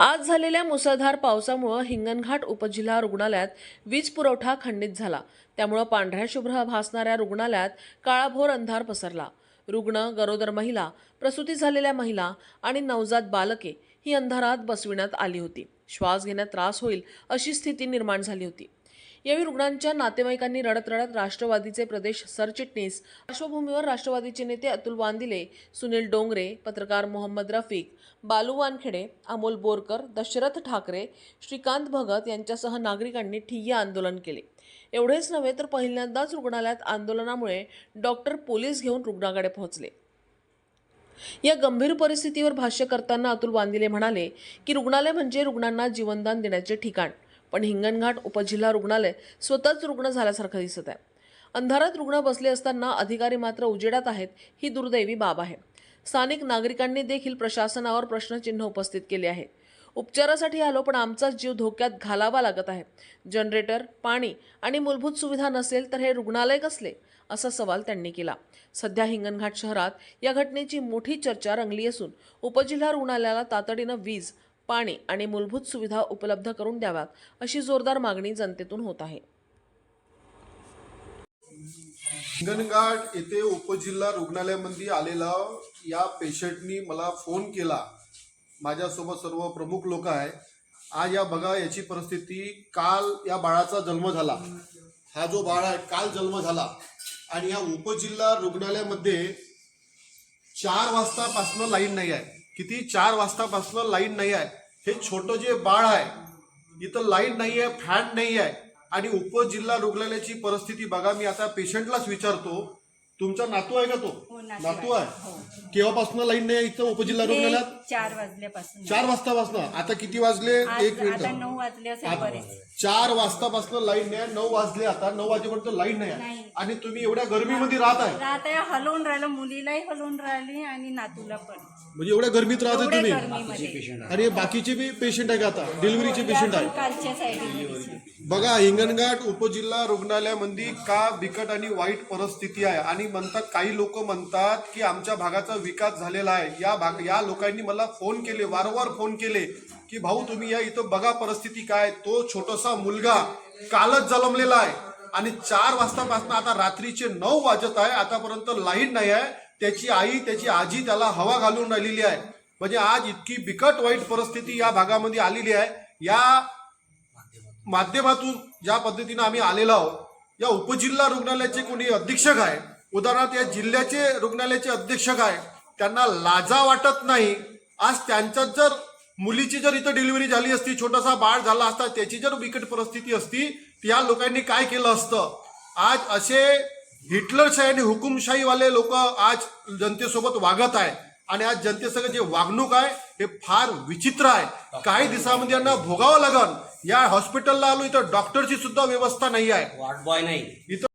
आज झालेल्या मुसळधार पावसामुळे हिंगणघाट उपजिल्हा रुग्णालयात वीज पुरवठा खंडित झाला. त्यामुळे पांढऱ्या शुभ्र भासणाऱ्या रुग्णालयात काळाभोर अंधार पसरला. रुग्ण गरोदर महिला प्रसूती झालेल्या महिला आणि नवजात बालके ही अंधारात बसविण्यात आली होती. श्वास घेण्यात त्रास होईल अशी स्थिती निर्माण झाली होती. यावेळी रुग्णांच्या नातेवाईकांनी रडत रडत राष्ट्रवादीचे प्रदेश सरचिटणीस पार्श्वभूमीवर राष्ट्रवादीचे नेते अतुल वांदिले सुनील डोंगरे पत्रकार मोहम्मद रफिक बालू वानखेडे अमोल बोरकर दशरथ ठाकरे श्रीकांत भगत यांच्यासह नागरिकांनी ठिय्या आंदोलन केले. एवढेच नव्हे तर पहिल्यांदाच रुग्णालयात आंदोलनामुळे डॉक्टर पोलीस घेऊन रुग्णाकडे पोहोचले. या गंभीर परिस्थितीवर भाष्य करताना अतुल वांदिले म्हणाले की रुग्णालय म्हणजे रुग्णांना जीवनदान देण्याचे ठिकाण. पण हिंगणघाट उपजिल्हा रुग्णालय स्वतःच रुग्ण झाल्यासारखं दिसत आहे. अंधारात रुग्ण बसले असताना अधिकारी मात्र उजेडात आहेत ही दुर्दैवी बाब आहे. स्थानिक नागरिकांनी देखील प्रशासनावर प्रश्नचिन्ह उपस्थित केले आहे. उपचारासाठी आलो पण आमचाच जीव धोक्यात घालावा लागत आहे. जनरेटर पाणी आणि मूलभूत सुविधा नसेल तर हे रुग्णालय कसले? असा सवाल त्यांनी केला. सध्या हिंगणघाट शहरात या घटनेची मोठी चर्चा रंगली असून उपजिल्हा रुग्णालयाला तातडीनं वीज पाणी आणि मूलभूत सुविधा उपलब्ध करून द्याव्यात अशी जोरदार मागणी जनतेतून होत आहे. हिंगणघाट येथे उपजिल्हा रुग्णालयामध्ये आलेला या पेशंटनी मला फोन केला. माझ्यासोबत सर्व प्रमुख लोक आहे आज या बघा याची परिस्थिती. काल या बाळाचा जन्म झाला. हा जो बाळ आहे काल जन्म झाला. आणि या उपजिल्हा रुग्णालयामध्ये चार वाजतापासनं लाईन नाही आहे. किती? चार वाजतापासनं लाईन नाही आहे. हे छोटं जे बाळ आहे इथं लाइट नाही आहे फॅन नाही आहे आणि उपजिल्हा रुग्णालयाची परिस्थिती बघा मी आता पेशंटलाच विचारतो तुमचा नातू आहे का तो? हो, नातू आहे. आहे? केव्हापासून लाईन नाही आहे इथं उपजिल्हा हे रुग्णालयात? चार वाजल्यापासून. चार वाजतापासून. आता किती वाजले? एक मिनिट. आता नऊ वाजले चार वाजतापासून लाईन नाही आहे, नऊ वाजले आता. नऊ वाजेपर्यंत लाईन नाही आहे. आणि तुम्ही एवढ्या गरमीमध्ये राहत आहे राहत आहे हलवून राहिलं मुलीलाही हलवून राहिली आणि नातूला पण. म्हणजे एवढ्या गरमीत राहत एवढ्या तुम्ही? आणि बाकीचे बी पेशंट आहे का आता? डिलिव्हरीचे पेशंट आहे कालच्या साईडला बघा हिंगणघाट उपजिल्हा रुग्णालयामध्ये का बिकट आणि वाईट परिस्थिती आहे? आणि म्हणतात काही लोक म्हणतात की आमच्या भागाचा विकास झालेला आहे. या भाग या लोकांनी मला फोन केले वारंवार फोन केले की भाऊ तुम्ही या इथं बघा परिस्थिती काय तो छोटासा मुलगा कालच जन्मलेला आहे. आणि चार वाजतापासून आता रात्रीचे नऊ वाजत आहे. आतापर्यंत लाइट नाही आहे. त्याची आई त्याची आजी त्याला हवा घालून राहिलेली आहे. म्हणजे आज इतकी बिकट वाईट परिस्थिती या भागामध्ये आलेली आहे. या माध्यमातून ज्या पद्धतीनं आम्ही आलेलो आहोत या उपजिल्हा रुग्णालयाचे कोणी अधीक्षक आहे उदाहरणार्थ या जिल्ह्याचे रुग्णालयाचे अधीक्षक आहे त्यांना लाजा वाटत नाही. आज त्यांच्यात जर मुलीची जर इथं डिलिव्हरी झाली असती छोटासा बाळ झाला असता त्याची जर बिकट परिस्थिती असती त्या लोकांनी काय केलं असतं? आज असे हिटलरशाही आणि हुकुमशाहीवाले लोक आज जनतेसोबत वागत आहे आणि आज जनतेसंग जे वागणूक आहे हे फार विचित्र आहे. काही दिवसामध्ये यांना भोगावं लागल या हॉस्पिटलला आलो इथं डॉक्टरची सुद्धा व्यवस्था नाही आहे. वार्ड बॉय नाही. इथं